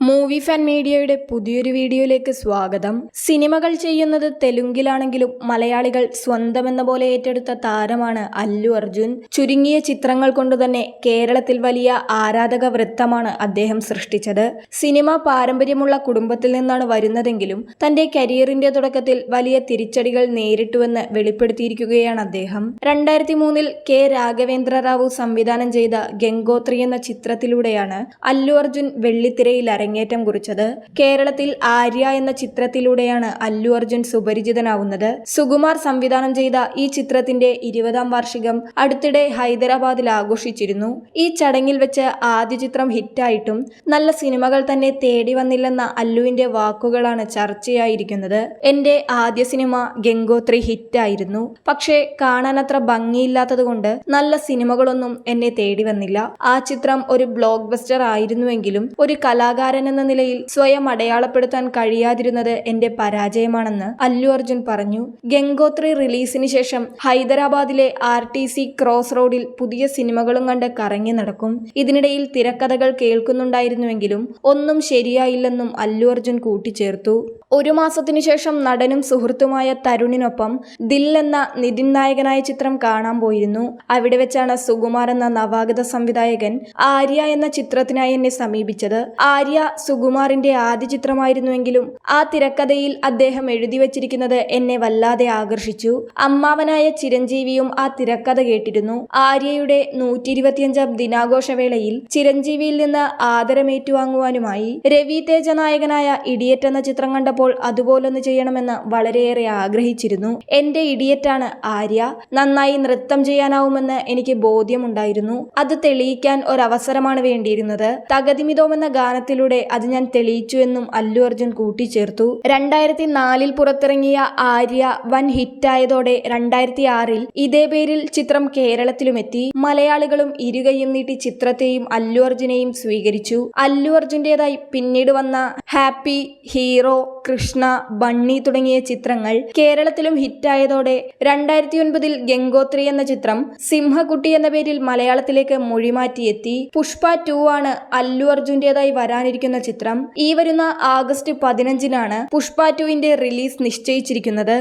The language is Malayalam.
മൂവി ഫാൻ മീഡിയയുടെ പുതിയൊരു വീഡിയോയിലേക്ക് സ്വാഗതം. സിനിമകൾ ചെയ്യുന്നത് തെലുങ്കിലാണെങ്കിലും മലയാളികൾ സ്വന്തമെന്ന പോലെ ഏറ്റെടുത്ത താരമാണ് അല്ലു അർജുൻ. ചുരുങ്ങിയ ചിത്രങ്ങൾ കൊണ്ടുതന്നെ കേരളത്തിൽ വലിയ ആരാധക വൃത്തമാണ് അദ്ദേഹം സൃഷ്ടിച്ചത്. സിനിമ പാരമ്പര്യമുള്ള കുടുംബത്തിൽ നിന്നാണ് വരുന്നതെങ്കിലും തന്റെ കരിയറിന്റെ തുടക്കത്തിൽ വലിയ തിരിച്ചടികൾ നേരിട്ടുവെന്ന് വെളിപ്പെടുത്തിയിരിക്കുകയാണ് അദ്ദേഹം. രണ്ടായിരത്തി മൂന്നിൽ കെ രാഘവേന്ദ്ര റാവു സംവിധാനം ചെയ്ത ഗംഗോത്രി എന്ന ചിത്രത്തിലൂടെയാണ് അല്ലു അർജുൻ വെള്ളിത്തിരയിൽ അരങ്ങേറ്റം കുറിച്ചത്. കേരളത്തിൽ ആര്യ എന്ന ചിത്രത്തിലൂടെയാണ് അല്ലു അർജുൻ സുപരിചിതനാവുന്നത്. സുകുമാർ സംവിധാനം ചെയ്ത ഈ ചിത്രത്തിന്റെ ഇരുപതാം വാർഷികം അടുത്തിടെ ഹൈദരാബാദിൽ ആഘോഷിച്ചിരുന്നു. ഈ ചടങ്ങിൽ വെച്ച് ആദ്യ ചിത്രം ഹിറ്റായിട്ടും നല്ല സിനിമകൾ തന്നെ തേടി വന്നില്ലെന്ന അല്ലുവിന്റെ വാക്കുകളാണ് ചർച്ചയായിരിക്കുന്നത്. എന്റെ ആദ്യ സിനിമ ഗംഗോത്രി ഹിറ്റായിരുന്നു. പക്ഷേ കാണാൻ അത്ര ഭംഗിയില്ലാത്തതുകൊണ്ട് നല്ല സിനിമകളൊന്നും എന്നെ തേടി വന്നില്ല. ആ ചിത്രം ഒരു ബ്ലോക്ക് ബസ്റ്റർ ആയിരുന്നുവെങ്കിലും ഒരു കലാകാരൻ എന്ന നിലയിൽ സ്വയം അടയാളപ്പെടുത്താൻ കഴിയാതിരുന്നത് എന്റെ പരാജയമാണെന്ന് അല്ലു അർജുൻ പറഞ്ഞു. ഗംഗോത്രി റിലീസിന് ശേഷം ഹൈദരാബാദിലെ ആർ ടി സി ക്രോസ് റോഡിൽ പുതിയ സിനിമകളും കണ്ട് കറങ്ങി നടക്കും. ഇതിനിടയിൽ തിരക്കഥകൾ കേൾക്കുന്നുണ്ടായിരുന്നുവെങ്കിലും ഒന്നും ശരിയായില്ലെന്നും അല്ലു അർജുൻ കൂട്ടിച്ചേർത്തു. ഒരു മാസത്തിനു ശേഷം നടനും സുഹൃത്തുമായ തരുണിനൊപ്പം ദിൽ എന്ന നിതിൻ നായകനായ ചിത്രം കാണാൻ പോയിരുന്നു. അവിടെ വെച്ചാണ് സുകുമാർ എന്ന നവാഗത സംവിധായകൻ ആര്യ എന്ന ചിത്രത്തിനായി എന്നെ സമീപിച്ചത്. ആര്യ സുകുമാറിന്റെ ആദ്യ ചിത്രമായിരുന്നുവെങ്കിലും ആ തിരക്കഥയിൽ അദ്ദേഹം എഴുതി വച്ചിരിക്കുന്നത് എന്നെ വല്ലാതെ ആകർഷിച്ചു. അമ്മാവനായ ചിരഞ്ജീവിയും ആ തിരക്കഥ കേട്ടിരുന്നു. ആര്യയുടെ നൂറ്റി ഇരുപത്തിയഞ്ചാം ദിനാഘോഷവേളയിൽ ചിരഞ്ജീവിയിൽ നിന്ന് ആദരമേറ്റുവാങ്ങുവാനുമായി രവി തേജ നായകനായ ഇഡിയറ്റ് എന്ന ചിത്രം കണ്ടപ്പോൾ അതുപോലൊന്ന് ചെയ്യണമെന്ന് വളരെയേറെ ആഗ്രഹിച്ചിരുന്നു. എന്റെ ഇഡിയറ്റാണ് ആര്യ. നന്നായി നൃത്തം ചെയ്യാനാവുമെന്ന് എനിക്ക് ബോധ്യമുണ്ടായിരുന്നു. അത് തെളിയിക്കാൻ ഒരവസരമാണ് വേണ്ടിയിരുന്നത്. തകതിമിതോം എന്ന ഗാനത്തിലൂടെ അത് ഞാൻ തെളിയിച്ചു എന്നും അല്ലു അർജുൻ കൂട്ടിച്ചേർത്തു. രണ്ടായിരത്തി നാലിൽ പുറത്തിറങ്ങിയ ആര്യ വൻ ഹിറ്റായതോടെ രണ്ടായിരത്തി ആറിൽ ഇതേ പേരിൽ ചിത്രം കേരളത്തിലുമെത്തി. മലയാളികളും ഇരുകൈയും നീട്ടി ചിത്രത്തെയും അല്ലു അർജുനെയും സ്വീകരിച്ചു. അല്ലു അർജുന്റേതായി പിന്നീട് വന്ന ഹാപ്പി ഹീറോ കൃഷ്ണ ബണ്ണി തുടങ്ങിയ ചിത്രങ്ങൾ കേരളത്തിലും ഹിറ്റായതോടെ രണ്ടായിരത്തി ഒൻപതിൽ ഗംഗോത്രി എന്ന ചിത്രം സിംഹകുട്ടി എന്ന പേരിൽ മലയാളത്തിലേക്ക് മൊഴിമാറ്റിയെത്തി. പുഷ്പ ടു ആണ് അല്ലു അർജുന്റേതായി വരാനിരിക്കുന്ന ചിത്രം. ഈ വരുന്ന ആഗസ്റ്റ് പതിനഞ്ചിനാണ് പുഷ്പ ടുവിന്റെ റിലീസ് നിശ്ചയിച്ചിരിക്കുന്നത്.